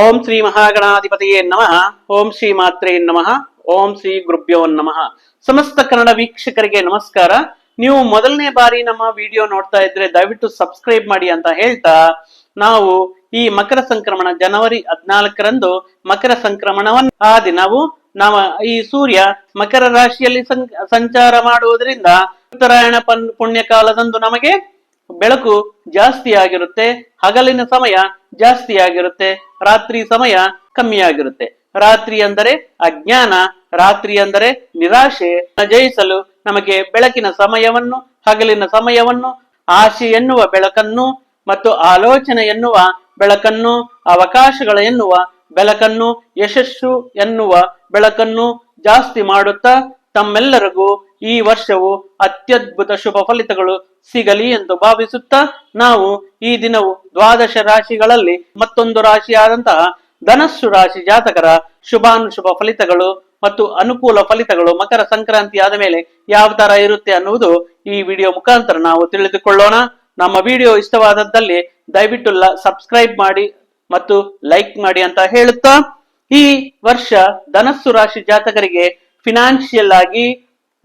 ಓಂ ಶ್ರೀ ಮಹಾಗಣಾಧಿಪತಿಯೇ ನಮಃ. ಓಂ ಶ್ರೀ ಮಾತ್ರೇ ನಮಃ. ಓಂ ಶ್ರೀ ಗುರುಭ್ಯೋ ನಮಃ. ಸಮಸ್ತ ಕನ್ನಡ ವೀಕ್ಷಕರಿಗೆ ನಮಸ್ಕಾರ. ನೀವು ಮೊದಲನೇ ಬಾರಿ ನಮ್ಮ ವಿಡಿಯೋ ನೋಡ್ತಾ ಇದ್ರೆ ದಯವಿಟ್ಟು ಸಬ್ಸ್ಕ್ರೈಬ್ ಮಾಡಿ ಅಂತ ಹೇಳ್ತಾ, ನಾವು ಈ ಮಕರ ಸಂಕ್ರಮಣ ಜನವರಿ ಹದಿನಾಲ್ಕರಂದು ಮಕರ ಸಂಕ್ರಮಣವನ್ನು ಆ ದಿನವು ನಾವು ಈ ಸೂರ್ಯ ಮಕರ ರಾಶಿಯಲ್ಲಿ ಸಂಚಾರ ಮಾಡುವುದರಿಂದ ಉತ್ತರಾಯಣ ಪುಣ್ಯಕಾಲದಂದು ನಮಗೆ ಬೆಳಕು ಜಾಸ್ತಿ ಆಗಿರುತ್ತೆ ಹಗಲಿನ ಸಮಯ ಜಾಸ್ತಿ ಆಗಿರುತ್ತೆ ರಾತ್ರಿ ಸಮಯ ಕಮ್ಮಿ ಆಗಿರುತ್ತೆ ರಾತ್ರಿ ಅಂದರೆ ಅಜ್ಞಾನ, ರಾತ್ರಿ ಅಂದರೆ ನಿರಾಶೆ. ಜಯಿಸಲು ನಮಗೆ ಬೆಳಕಿನ ಸಮಯವನ್ನು, ಹಗಲಿನ ಸಮಯವನ್ನು ಆಶೆ ಎನ್ನುವ ಬೆಳಕನ್ನು ಮತ್ತು ಆಲೋಚನೆ ಎನ್ನುವ ಬೆಳಕನ್ನು, ಅವಕಾಶಗಳ ಎನ್ನುವ ಬೆಳಕನ್ನು, ಯಶಸ್ಸು ಎನ್ನುವ ಬೆಳಕನ್ನು ಜಾಸ್ತಿ ಮಾಡುತ್ತಾ ತಮ್ಮೆಲ್ಲರಿಗೂ ಈ ವರ್ಷವು ಅತ್ಯದ್ಭುತ ಶುಭ ಫಲಿತಗಳು ಸಿಗಲಿ ಎಂದು ಭಾವಿಸುತ್ತಾ ನಾವು ಈ ದಿನವು ದ್ವಾದಶ ರಾಶಿಗಳಲ್ಲಿ ಮತ್ತೊಂದು ರಾಶಿಯಾದಂತಹ ಧನಸ್ಸು ರಾಶಿ ಜಾತಕರ ಶುಭಾನುಶುಭ ಫಲಿತಗಳು ಮತ್ತು ಅನುಕೂಲ ಫಲಿತಗಳು ಮಕರ ಸಂಕ್ರಾಂತಿ ಆದ ಮೇಲೆ ಯಾವ ತರ ಇರುತ್ತೆ ಅನ್ನುವುದು ಈ ವಿಡಿಯೋ ಮುಖಾಂತರ ನಾವು ತಿಳಿದುಕೊಳ್ಳೋಣ. ನಮ್ಮ ವಿಡಿಯೋ ಇಷ್ಟವಾದದ್ದಲ್ಲಿ ದಯವಿಟ್ಟು ಸಬ್ಸ್ಕ್ರೈಬ್ ಮಾಡಿ ಮತ್ತು ಲೈಕ್ ಮಾಡಿ ಅಂತ ಹೇಳುತ್ತಾ ಈ ವರ್ಷ ಧನಸ್ಸು ರಾಶಿ ಜಾತಕರಿಗೆ ಫಿನಾನ್ಷಿಯಲ್ ಆಗಿ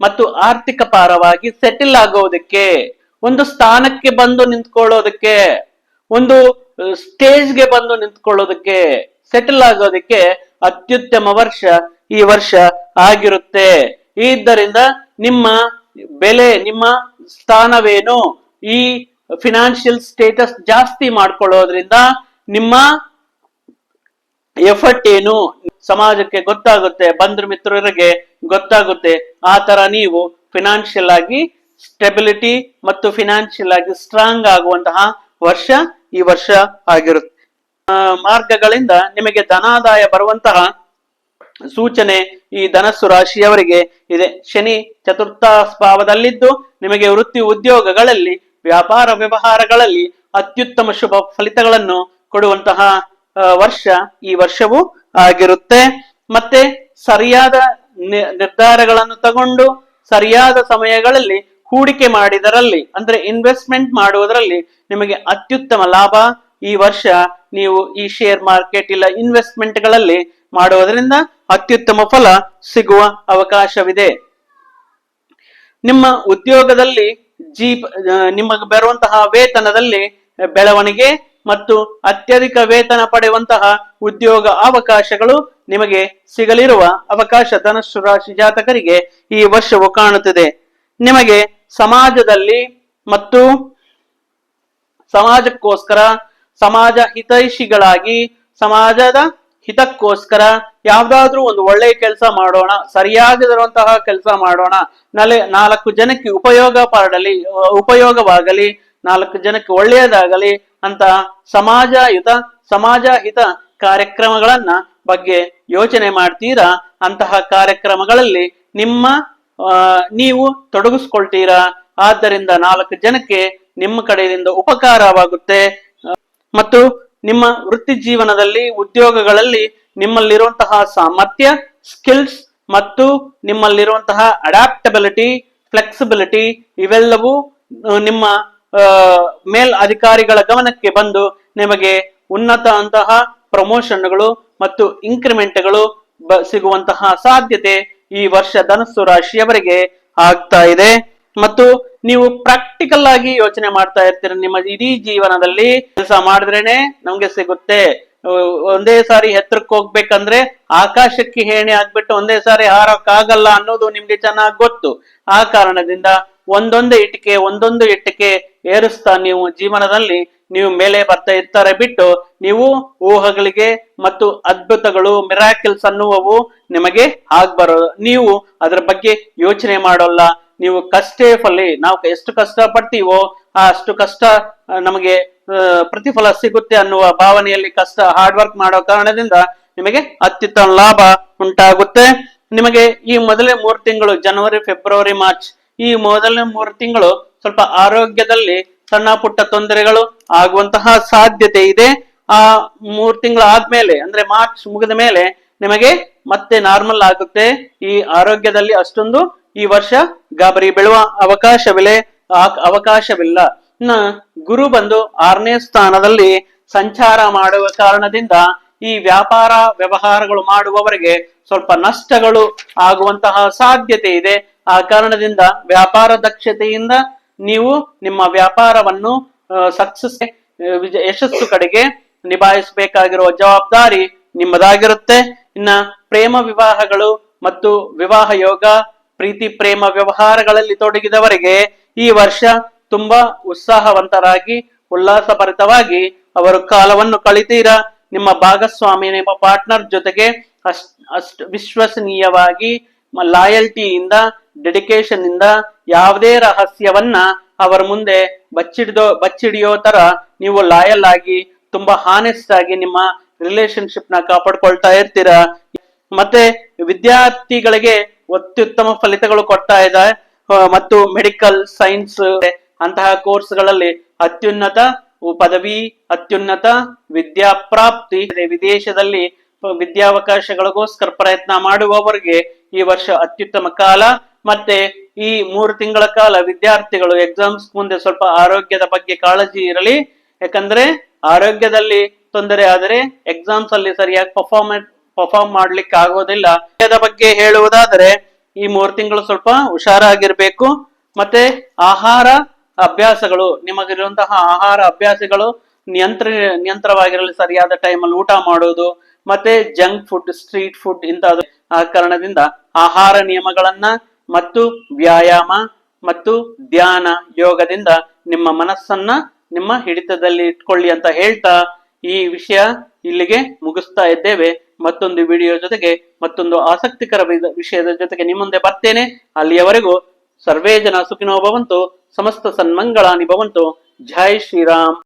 ಮತ್ತು ಆರ್ಥಿಕ ಪಾರವಾಗಿ ಸೆಟಲ್ ಆಗೋದಕ್ಕೆ, ಒಂದು ಸ್ಥಾನಕ್ಕೆ ಬಂದು ನಿಂತ್ಕೊಳ್ಳೋದಕ್ಕೆ, ಒಂದು ಸ್ಟೇಜ್ಗೆ ಬಂದು ನಿಂತ್ಕೊಳ್ಳೋದಕ್ಕೆ ಸೆಟಲ್ ಆಗೋದಕ್ಕೆ ಅತ್ಯುತ್ತಮ ವರ್ಷ ಈ ವರ್ಷ ಆಗಿರುತ್ತೆ. ಇದರಿಂದ ನಿಮ್ಮ ಬೆಲೆ, ನಿಮ್ಮ ಸ್ಥಾನವೇನು? ಈ ಫಿನಾನ್ಷಿಯಲ್ ಸ್ಟೇಟಸ್ ಜಾಸ್ತಿ ಮಾಡ್ಕೊಳ್ಳೋದ್ರಿಂದ ನಿಮ್ಮ ಎಫರ್ಟ್ ಏನು? ಸಮಾಜಕ್ಕೆ ಗೊತ್ತಾಗುತ್ತೆ ಬಂಧು ಮಿತ್ರರಿಗೆ ಗೊತ್ತಾಗುತ್ತೆ. ಆ ತರ ನೀವು ಫಿನಾನ್ಷಿಯಲ್ ಆಗಿ ಸ್ಟೆಬಿಲಿಟಿ ಮತ್ತು ಫಿನಾನ್ಷಿಯಲ್ ಆಗಿ ಸ್ಟ್ರಾಂಗ್ ಆಗುವಂತಹ ವರ್ಷ ಈ ವರ್ಷ ಆಗಿರುತ್ತೆ. ಮಾರ್ಗಗಳಿಂದ ನಿಮಗೆ ಧನಾದಾಯ ಬರುವಂತಹ ಸೂಚನೆ ಈ ಧನಸ್ಸು ರಾಶಿಯವರಿಗೆ ಇದೆ. ಶನಿ ಚತುರ್ಥ ಭಾವದಲ್ಲಿದ್ದು ನಿಮಗೆ ವೃತ್ತಿ ಉದ್ಯೋಗಗಳಲ್ಲಿ, ವ್ಯಾಪಾರ ವ್ಯವಹಾರಗಳಲ್ಲಿ ಅತ್ಯುತ್ತಮ ಶುಭ ಫಲಿತಗಳನ್ನು ಕೊಡುವಂತಹ ವರ್ಷ ಈ ವರ್ಷವೂ ಆಗಿರುತ್ತೆ. ಮತ್ತೆ ಸರಿಯಾದ ನಿರ್ಧಾರಗಳನ್ನು ತಗೊಂಡು ಸರಿಯಾದ ಸಮಯಗಳಲ್ಲಿ ಹೂಡಿಕೆ ಮಾಡಿದರಲ್ಲಿ, ಅಂದ್ರೆ ಇನ್ವೆಸ್ಟ್ಮೆಂಟ್ ಮಾಡುವುದರಲ್ಲಿ ನಿಮಗೆ ಅತ್ಯುತ್ತಮ ಲಾಭ. ಈ ವರ್ಷ ನೀವು ಈ ಶೇರ್ ಮಾರ್ಕೆಟ್ ಇಲ್ಲ ಇನ್ವೆಸ್ಟ್ಮೆಂಟ್ಗಳಲ್ಲಿ ಮಾಡುವುದರಿಂದ ಅತ್ಯುತ್ತಮ ಫಲ ಸಿಗುವ ಅವಕಾಶವಿದೆ. ನಿಮ್ಮ ಉದ್ಯೋಗದಲ್ಲಿ ಜೀಪ್ ನಿಮಗೆ ಬರುವಂತಹ ವೇತನದಲ್ಲಿ ಬೆಳವಣಿಗೆ ಮತ್ತು ಅತ್ಯಧಿಕ ವೇತನ ಪಡೆಯುವಂತಹ ಉದ್ಯೋಗ ಅವಕಾಶಗಳು ನಿಮಗೆ ಸಿಗಲಿರುವ ಅವಕಾಶ ಧನಸ್ಸು ರಾಶಿ ಜಾತಕರಿಗೆ ಈ ವರ್ಷವು ಕಾಣುತ್ತಿದೆ. ನಿಮಗೆ ಸಮಾಜದಲ್ಲಿ ಮತ್ತು ಸಮಾಜಕ್ಕೋಸ್ಕರ, ಸಮಾಜ ಹಿತೈಷಿಗಳಾಗಿ, ಸಮಾಜದ ಹಿತಕ್ಕೋಸ್ಕರ ಯಾವ್ದಾದ್ರೂ ಒಂದು ಒಳ್ಳೆಯ ಕೆಲಸ ಮಾಡೋಣ ಸರಿಯಾಗಿರುವಂತಹ ಕೆಲಸ ಮಾಡೋಣ, ನಲೆ ನಾಲ್ಕು ಜನಕ್ಕೆ ಉಪಯೋಗ ಪಾಡಲಿ, ಉಪಯೋಗವಾಗಲಿ, ನಾಲ್ಕು ಜನಕ್ಕೆ ಒಳ್ಳೆಯದಾಗಲಿ ಅಂತ ಸಮಾಜ ಹಿತ ಸಮಾಜ ಹಿತ ಕಾರ್ಯಕ್ರಮಗಳನ್ನ ಬಗ್ಗೆ ಯೋಚನೆ ಮಾಡ್ತೀರಾ? ಅಂತಹ ಕಾರ್ಯಕ್ರಮಗಳಲ್ಲಿ ನಿಮ್ಮ ನೀವು ತೊಡಗಿಸ್ಕೊಳ್ತೀರಾ? ಆದ್ದರಿಂದ ನಾಲ್ಕು ಜನಕ್ಕೆ ನಿಮ್ಮ ಕಡೆಯಿಂದ ಉಪಕಾರವಾಗುತ್ತೆ. ಮತ್ತು ನಿಮ್ಮ ವೃತ್ತಿ ಜೀವನದಲ್ಲಿ, ಉದ್ಯೋಗಗಳಲ್ಲಿ ನಿಮ್ಮಲ್ಲಿರುವಂತಹ ಸಾಮರ್ಥ್ಯ ಸ್ಕಿಲ್ಸ್ ಮತ್ತು ನಿಮ್ಮಲ್ಲಿರುವಂತಹ ಅಡಾಪ್ಟಬಿಲಿಟಿ ಫ್ಲೆಕ್ಸಿಬಿಲಿಟಿ ಇವೆಲ್ಲವೂ ನಿಮ್ಮ ಮೇಲ್ ಅಧಿಕಾರಿಗಳ ಗಮನಕ್ಕೆ ಬಂದು ನಿಮಗೆ ಉನ್ನತ ಅಂತಹ ಪ್ರಮೋಷನ್ಗಳು ಮತ್ತು ಇನ್ಕ್ರಿಮೆಂಟ್ಗಳು ಸಿಗುವಂತಹ ಸಾಧ್ಯತೆ ಈ ವರ್ಷ ಧನಸ್ಸು ರಾಶಿಯವರಿಗೆ ಆಗ್ತಾ ಇದೆ. ಮತ್ತು ನೀವು ಪ್ರಾಕ್ಟಿಕಲ್ ಆಗಿ ಯೋಚನೆ ಮಾಡ್ತಾ ಇರ್ತೀರ ನಿಮ್ಮ ಇಡೀ ಜೀವನದಲ್ಲಿ ಕೆಲಸ ಮಾಡಿದ್ರೇನೆ ನಮ್ಗೆ ಸಿಗುತ್ತೆ. ಒಂದೇ ಸಾರಿ ಎತ್ತರಕ್ಕೆ ಹೋಗ್ಬೇಕಂದ್ರೆ ಆಕಾಶಕ್ಕೆ ಹೇಣೆ ಆಗ್ಬಿಟ್ಟು ಒಂದೇ ಸಾರಿ ಹಾರಕ್ಕಾಗಲ್ಲ ಅನ್ನೋದು ನಿಮ್ಗೆ ಚೆನ್ನಾಗಿ ಗೊತ್ತು. ಆ ಕಾರಣದಿಂದ ಒಂದೊಂದು ಇಟ್ಟಿಗೆ ಒಂದೊಂದು ಇಟ್ಟಿಗೆ ಏರಿಸ್ತಾ ನೀವು ಜೀವನದಲ್ಲಿ ನೀವು ಮೇಲೆ ಬರ್ತಾ ಇರ್ತಾರೆ ಬಿಟ್ಟು ನೀವು ಊಹಗಳಿಗೆ ಮತ್ತು ಅದ್ಭುತಗಳು, ಮಿರಾಕಿಲ್ಸ್ ಅನ್ನುವವು ನಿಮಗೆ ಆಗ್ಬಾರದು. ನೀವು ಅದರ ಬಗ್ಗೆ ಯೋಚನೆ ಮಾಡೋಲ್ಲ. ನೀವು ಕಷ್ಟೇ ಫಲಿ ನಾವು ಎಷ್ಟು ಕಷ್ಟ ಪಡ್ತೀವೋ ಅಷ್ಟು ಕಷ್ಟ ನಮಗೆ ಪ್ರತಿಫಲ ಸಿಗುತ್ತೆ ಅನ್ನುವ ಭಾವನೆಯಲ್ಲಿ ಕಷ್ಟ ಹಾರ್ಡ್ ವರ್ಕ್ ಮಾಡೋ ಕಾರಣದಿಂದ ನಿಮಗೆ ಅತ್ಯುತ್ತಮ ಲಾಭ ಉಂಟಾಗುತ್ತೆ. ನಿಮಗೆ ಈ ಮೊದಲೇ ಮೂರು ತಿಂಗಳು ಜನವರಿ ಫೆಬ್ರವರಿ ಮಾರ್ಚ್ ಈ ಮೊದಲನೇ ಮೂರು ತಿಂಗಳು ಸ್ವಲ್ಪ ಆರೋಗ್ಯದಲ್ಲಿ ಸಣ್ಣ ಪುಟ್ಟ ತೊಂದರೆಗಳು ಆಗುವಂತಹ ಸಾಧ್ಯತೆ ಇದೆ. ಆ ಮೂರು ತಿಂಗಳ ಆದ್ಮೇಲೆ, ಅಂದ್ರೆ ಮಾರ್ಚ್ ಮುಗಿದ ಮೇಲೆ ನಿಮಗೆ ಮತ್ತೆ ನಾರ್ಮಲ್ ಆಗುತ್ತೆ. ಈ ಆರೋಗ್ಯದಲ್ಲಿ ಅಷ್ಟೊಂದು ಈ ವರ್ಷ ಗಾಬರಿ ಬೀಳುವ ಅವಕಾಶವಿಲ್ಲ ಅವಕಾಶವಿಲ್ಲ. ಇನ್ನ ಗುರು ಬಂದು ಆರನೇ ಸ್ಥಾನದಲ್ಲಿ ಸಂಚಾರ ಮಾಡುವ ಕಾರಣದಿಂದ ಈ ವ್ಯಾಪಾರ ವ್ಯವಹಾರಗಳು ಮಾಡುವವರಿಗೆ ಸ್ವಲ್ಪ ನಷ್ಟಗಳು ಆಗುವಂತಹ ಸಾಧ್ಯತೆ ಇದೆ. ಆ ಕಾರಣದಿಂದ ವ್ಯಾಪಾರ ದಕ್ಷತೆಯಿಂದ ನೀವು ನಿಮ್ಮ ವ್ಯಾಪಾರವನ್ನು ಸಕ್ಸಸ್ ಯಶಸ್ಸು ಕಡೆಗೆ ನಿಭಾಯಿಸಬೇಕಾಗಿರುವ ಜವಾಬ್ದಾರಿ ನಿಮ್ಮದಾಗಿರುತ್ತೆ. ಇನ್ನ ಪ್ರೇಮ ವಿವಾಹಗಳು ಮತ್ತು ವಿವಾಹ ಯೋಗ, ಪ್ರೀತಿ ಪ್ರೇಮ ವ್ಯವಹಾರಗಳಲ್ಲಿ ತೊಡಗಿದವರಿಗೆ ಈ ವರ್ಷ ತುಂಬಾ ಉತ್ಸಾಹವಂತರಾಗಿ, ಉಲ್ಲಾಸಭರಿತವಾಗಿ ಅವರು ಕಾಲವನ್ನು ಕಳಿತೀರಾ? ನಿಮ್ಮ ಭಾಗಸ್ವಾಮಿ, ನಿಮ್ಮ ಪಾರ್ಟ್ನರ್ ಜೊತೆಗೆ ಅಷ್ಟ್ ಅಷ್ಟ್ ವಿಶ್ವಸನೀಯವಾಗಿ ಲಾಯಲ್ಟಿಯಿಂದ ಡೆಡಿಕೇಶನ್ ಇಂದ ಯಾವುದೇ ರಹಸ್ಯವನ್ನ ಅವರ ಮುಂದೆ ಬಚ್ಚಿಡಿದೋ, ಬಚ್ಚಿಡಿಯೋ ತರ ನೀವು ಲಾಯಲ್ ಆಗಿ, ತುಂಬಾ ಹಾನೆಸ್ಟ್ ಆಗಿ ನಿಮ್ಮ ರಿಲೇಶನ್ಶಿಪ್ನ ಕಾಪಾಡ್ಕೊಳ್ತಾ ಇರ್ತೀರಾ. ಮತ್ತೆ ವಿದ್ಯಾರ್ಥಿಗಳಿಗೆ ಅತ್ಯುತ್ತಮ ಫಲಿತಗಳು ಕೊಡ್ತಾ ಇದೆ. ಮತ್ತು ಮೆಡಿಕಲ್ ಸೈನ್ಸ್ ಅಂತಹ ಕೋರ್ಸ್ಗಳಲ್ಲಿ ಅತ್ಯುನ್ನತ ಪದವಿ, ಅತ್ಯುನ್ನತ ವಿದ್ಯಾಪ್ರಾಪ್ತಿ ವಿದೇಶದಲ್ಲಿ ವಿದ್ಯಾವಕಾಶಗಳಿಗೋಸ್ಕರ ಪ್ರಯತ್ನ ಮಾಡುವವರಿಗೆ ಈ ವರ್ಷ ಅತ್ಯುತ್ತಮ ಕಾಲ. ಮತ್ತೆ ಈ ಮೂರು ತಿಂಗಳ ಕಾಲ ವಿದ್ಯಾರ್ಥಿಗಳು ಎಕ್ಸಾಮ್ಸ್ ಮುಂದೆ ಸ್ವಲ್ಪ ಆರೋಗ್ಯದ ಬಗ್ಗೆ ಕಾಳಜಿ ಇರಲಿ. ಯಾಕಂದ್ರೆ ಆರೋಗ್ಯದಲ್ಲಿ ತೊಂದರೆ ಆದರೆ ಎಕ್ಸಾಮ್ಸ್ ಅಲ್ಲಿ ಸರಿಯಾಗಿ ಪರ್ಫಾರ್ಮೆನ್ಸ್ ಪರ್ಫಾರ್ಮ್ ಮಾಡ್ಲಿಕ್ಕೆ ಆಗೋದಿಲ್ಲ. ಆರೋಗ್ಯದ ಬಗ್ಗೆ ಹೇಳುವುದಾದರೆ ಈ ಮೂರು ತಿಂಗಳು ಸ್ವಲ್ಪ ಹುಷಾರಾಗಿರ್ಬೇಕು. ಮತ್ತೆ ಆಹಾರ ಅಭ್ಯಾಸಗಳು, ನಿಮಗಿರುವಂತಹ ಆಹಾರ ಅಭ್ಯಾಸಗಳು ನಿಯಂತ್ರ ನಿಯಂತ್ರವಾಗಿರಲಿ ಸರಿಯಾದ ಟೈಮಲ್ಲಿ ಊಟ ಮಾಡೋದು ಮತ್ತೆ ಜಂಕ್ ಫುಡ್, ಸ್ಟ್ರೀಟ್ ಫುಡ್ ಇಂತ ಕಾರಣದಿಂದ ಆಹಾರ ನಿಯಮಗಳನ್ನ ಮತ್ತು ವ್ಯಾಯಾಮ ಮತ್ತು ಧ್ಯಾನ ಯೋಗದಿಂದ ನಿಮ್ಮ ಮನಸ್ಸನ್ನ ನಿಮ್ಮ ಹಿಡಿತದಲ್ಲಿ ಇಟ್ಕೊಳ್ಳಿ ಅಂತ ಹೇಳ್ತಾ ಈ ವಿಷಯ ಇಲ್ಲಿಗೆ ಮುಗಿಸ್ತಾ ಇದ್ದೇವೆ. ಮತ್ತೊಂದು ವಿಡಿಯೋ ಜೊತೆಗೆ, ಮತ್ತೊಂದು ಆಸಕ್ತಿಕರ ವಿಷಯದ ಜೊತೆಗೆ ನಿಮ್ಮ ಮುಂದೆ ಬರ್ತೇನೆ. ಅಲ್ಲಿಯವರೆಗೂ ಸರ್ವೇ ಜನ ಸುಖಿನೋ ಭವಂತು, ಸಮಸ್ತ ಸನ್ಮಂಗಳಾನಿ ಭವಂತು. ಜೈ ಶ್ರೀರಾಮ್.